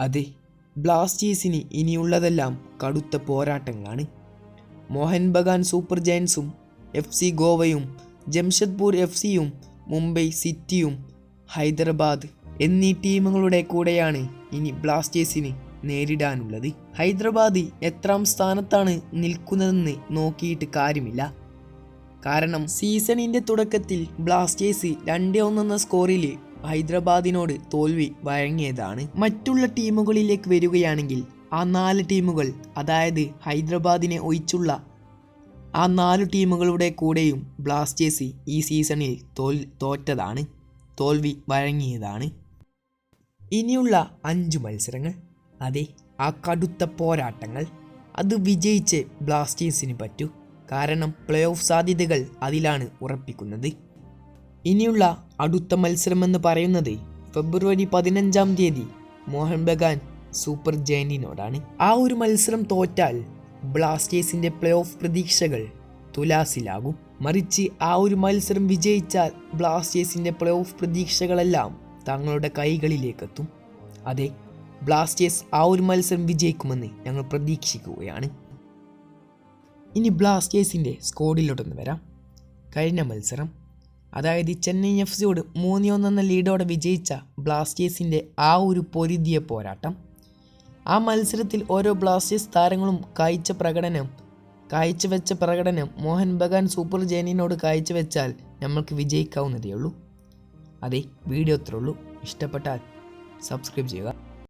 അതെ ബ്ലാസ്റ്റേഴ്സിന് ഇനിയുള്ളതെല്ലാം കടുത്ത പോരാട്ടങ്ങളാണ്. മോഹൻ ബഗാൻ സൂപ്പർ ജയൻസും എഫ് സി ഗോവയും ജംഷഡ്പൂർ എഫ് സിയും മുംബൈ സിറ്റിയും ഹൈദരാബാദ് എന്നീ ടീമുകളുടെ കൂടെയാണ് ഇനി ബ്ലാസ്റ്റേഴ്സിന് നേരിടാനുള്ളത്. ഹൈദരാബാദ് എത്രാം സ്ഥാനത്താണ് നിൽക്കുന്നതെന്ന് നോക്കിയിട്ട് കാര്യമില്ല. കാരണം സീസണിന്റെ തുടക്കത്തിൽ ബ്ലാസ്റ്റേഴ്സ് രണ്ടേ ഒന്നെന്ന സ്കോറിൽ ഹൈദരാബാദിനോട് തോൽവി വഴങ്ങിയതാണ്. മറ്റുള്ള ടീമുകളിലേക്ക് വരികയാണെങ്കിൽ ആ നാല് ടീമുകൾ അതായത് ഹൈദരാബാദിനെ ഒഴിച്ചുള്ള ആ നാല് ടീമുകളുടെ കൂടെയും ബ്ലാസ്റ്റേഴ്സ് ഈ സീസണിൽ തോൽ തോറ്റതാണ്. തോൽവി വഴങ്ങിയതാണ്. ഇനിയുള്ള അഞ്ച് മത്സരങ്ങൾ. അതെ ആ കടുത്ത പോരാട്ടങ്ങൾ. അത് വിജയിച്ച് ബ്ലാസ്റ്റേഴ്സിന് പറ്റൂ. കാരണം പ്ലേ ഓഫ് സാധ്യതകൾ അതിലാണ് ഉറപ്പിക്കുന്നത്. ഇനിയുള്ള അടുത്ത മത്സരമെന്ന് പറയുന്നത് ഫെബ്രുവരി പതിനഞ്ചാം തീയതി മോഹൻ ബഗാൻ സൂപ്പർ ജയനിനോടാണ് ആ ഒരു മത്സരം തോറ്റാൽ ബ്ലാസ്റ്റേഴ്സിന്റെ പ്ലേ ഓഫ് പ്രതീക്ഷകൾ തുലാസിലാകും. മറിച്ച് ആ ഒരു മത്സരം വിജയിച്ചാൽ ബ്ലാസ്റ്റേഴ്സിന്റെ പ്ലേ ഓഫ് പ്രതീക്ഷകളെല്ലാം തങ്ങളുടെ കൈകളിലേക്കെത്തും. അതെ ബ്ലാസ്റ്റേഴ്സ് ആ ഒരു മത്സരം വിജയിക്കുമെന്ന് ഞങ്ങൾ പ്രതീക്ഷിക്കുകയാണ്. ഇനി ബ്ലാസ്റ്റേഴ്സിന്റെ സ്കോഡിലോട്ടൊന്ന് വരാം. കഴിഞ്ഞ മത്സരം അതായത് ചെന്നൈ എഫ് സിയോട് മൂന്ന് ഒന്നെന്ന ലീഡോടെ വിജയിച്ച ബ്ലാസ്റ്റേഴ്സിന്റെ ആ ഒരു പൊരുതിയ പോരാട്ടം. ആ മത്സരത്തിൽ ഓരോ ബ്ലാസ്റ്റേഴ്സ് താരങ്ങളും കാഴ്ച പ്രകടനം കാഴ്ചവെച്ച പ്രകടനം മോഹൻ ബഗാൻ സൂപ്പർ ജയനിനോട് കാഴ്ചവെച്ചാൽ നമ്മൾക്ക് വിജയിക്കാവുന്നതേ ഉള്ളൂ അതെ വീഡിയോ അത്രേ ഉള്ളൂ. ഇഷ്ടപ്പെട്ടാൽ സബ്സ്ക്രൈബ് ചെയ്യുക.